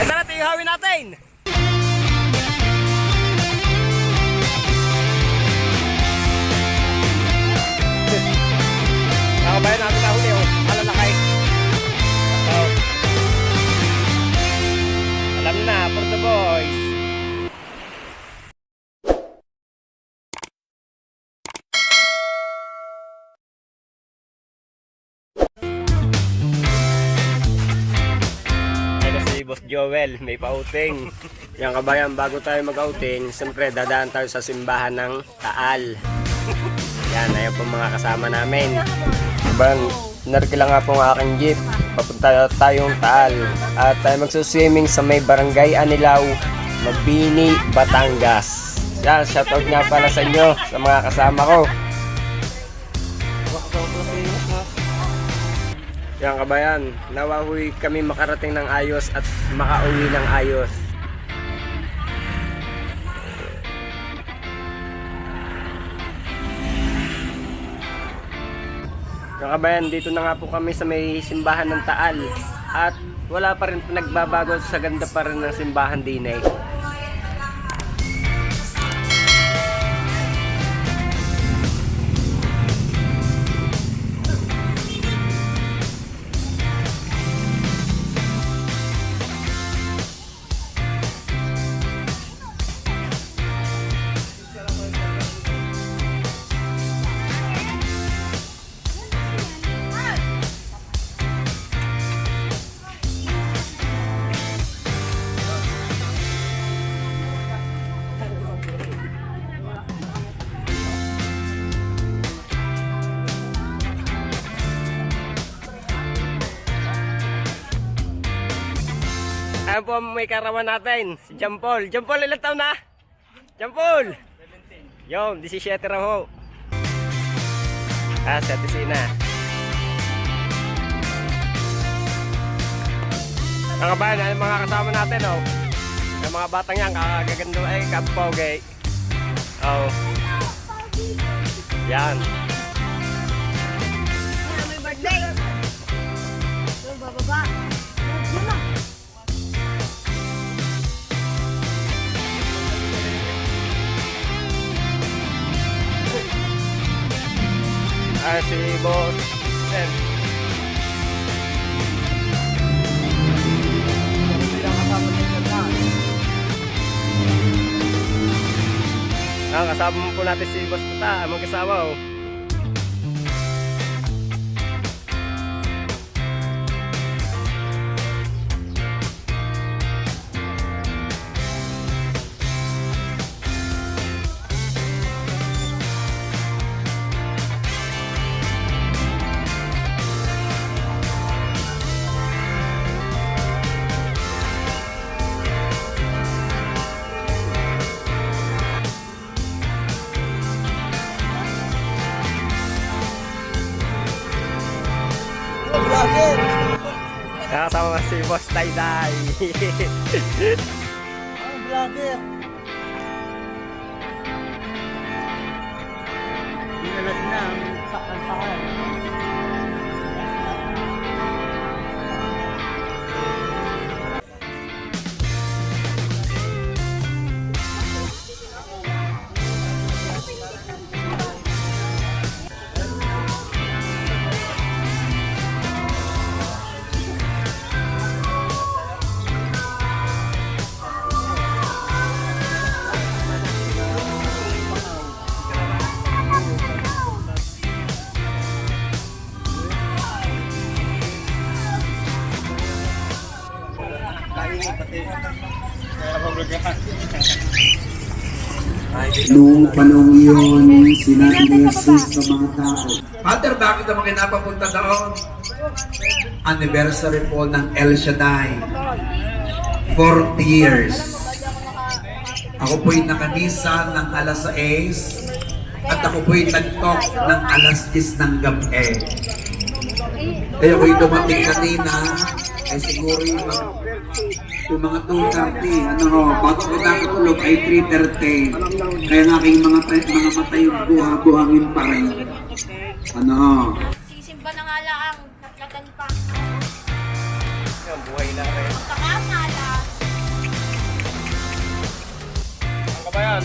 Ito na, tingawin natin. Nakabayan natin oh. Malalakay. Oh. Alam na, for the boys. Boss Joel, may pauting. Yan kabayan, bago tayo mag-outing, siyempre dadaan tayo sa simbahan ng Taal. Yan, ayan po mga kasama namin. Kabayan, narkila nga po ang aking jeep. Papunta tayong Taal. At tayo magsuswimming sa may barangay Anilaw, Mabini, Batangas. Yan, shoutout nga pala sa inyo, sa mga kasama ko. Yan kabayan, nawahui kami makarating ng ayos at makauwi ng ayos. Yan kabayan, dito na nga po kami sa may simbahan ng Taal. At wala pa rin nagbabago sa ganda pa rin ng simbahan din eh. Ayan po ang may karawan natin, si Jampol. Jampol, ilang taon na? Jampol! 17. Yung, 17 raw ho. Ah, 17 na. Ang kabayan, ay mga kasama natin, oh. Ang mga batang yan, kakagagando ay kapogay. Oh. Yan. Birthday. Bababa. Ah, si Boss Sen. Ah, kasama po natin si Boss Tuta, ang mag-asawa oh. Nakasama si Boss Tayday. Noong panahon yun, sinabi ni Jesus sa mga tao, Father, bakit naman kayo napapunta doon? Anniversary po ng El Shaddai. 40 years. Ako po'y nakanisan ng alas 6 at ako po'y nag-talk ng alas 10 ng gabi. Kaya ako'y dumating kanina ay siguro yung yung mga 2.30, ano ho, bago ko nakatulog ay 3.30. Kaya ang aking mga, mga mata yung buha-buhangin pa rin. Ano ho, Sisimba na nga lang. Nagkatalipa. Yung buhay na rin. Pagkakamalas. Ang kabayan,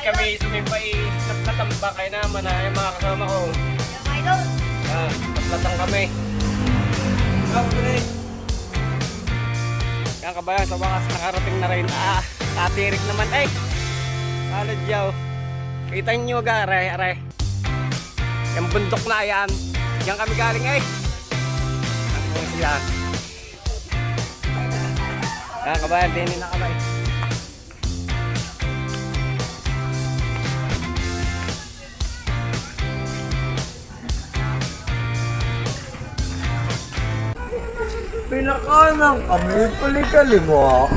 kami sumimpay nagtatambak kayo naman na yung mga kasama ko. Yung idol. Ah, kami. Yan kabayan, sa wakas nakarating na rin. Ah, tatirik naman. Ay! Kaladyaw. Kita nyo ga, are, are. Yung bundok na yan. Diyan kami galing ay. Ano mo siya? Yan kabayan, dinin na kamay. Pinakanan kami, palikali mo.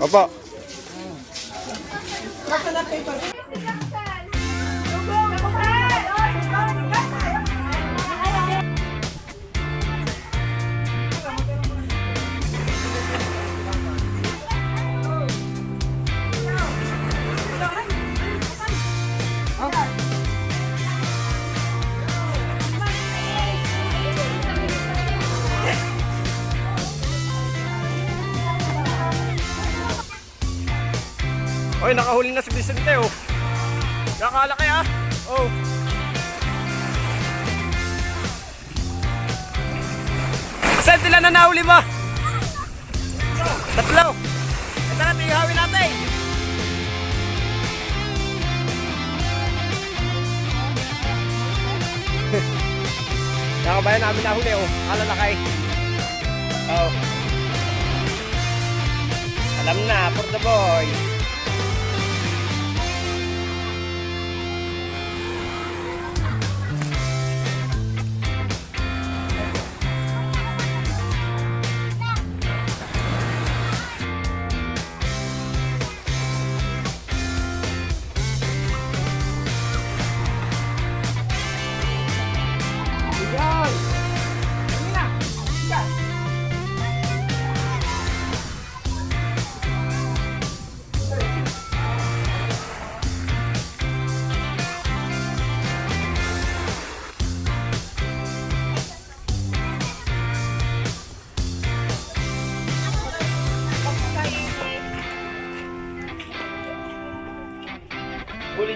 Opo. Oy, nakahuli na si Vicente oh. Nakala kaya? Oh. Saan sila na nahuli mo? Tatlo. Ito na, tingawin natin. Nakabayan namin nahuli oh. Alalakay. Oh. Alam na, for the boys.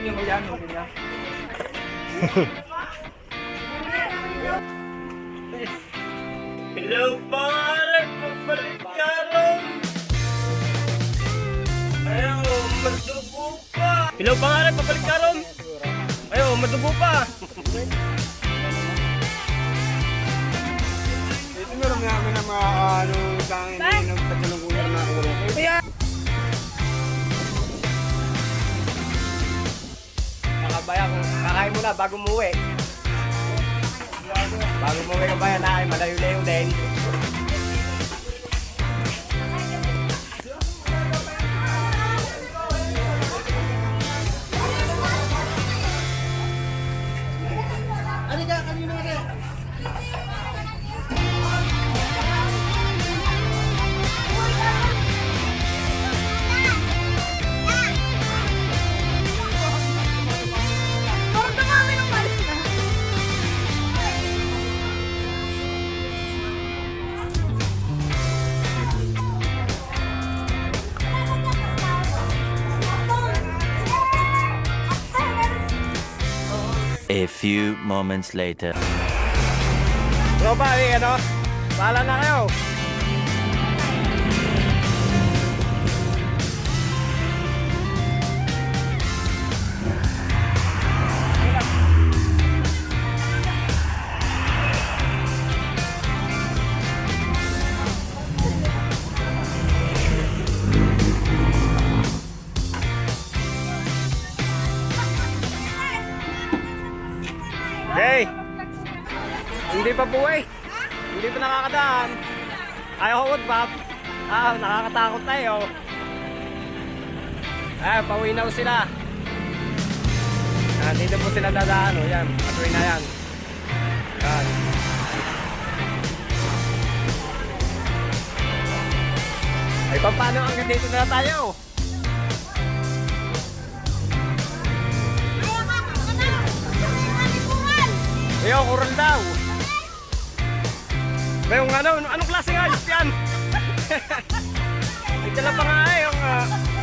Niyo yan, huli niya. Hello, pare! Pabalik ka ron! Ayaw, madugo pa! Hello, pare! Pabalik ka ron! Ayaw, madugo pa! Ito meron namin na mga ano, tangin na yun, nagtatulungan na ako. Nakabaya kung kakain mo na bago umuwi. Bago umuwi ka bayan ay malayo-layo din. A few moments later. Tropa, eh, ano? Bahala na kayo. Okay. Hindi pa po eh. Hindi pa nakakadaan. Ayaw ko Bob. Ah, nakakatakot tayo. Ah, pauwi na sila. Ah, dito po sila dadaan. O, yan. Patuloy na yan. Yan. Ay, pa- paano hanggang dito na tayo? Ayaw, kural daw. Ba yung ano, anong klaseng ayos yan? Nagdala pa nga eh, yung... ah,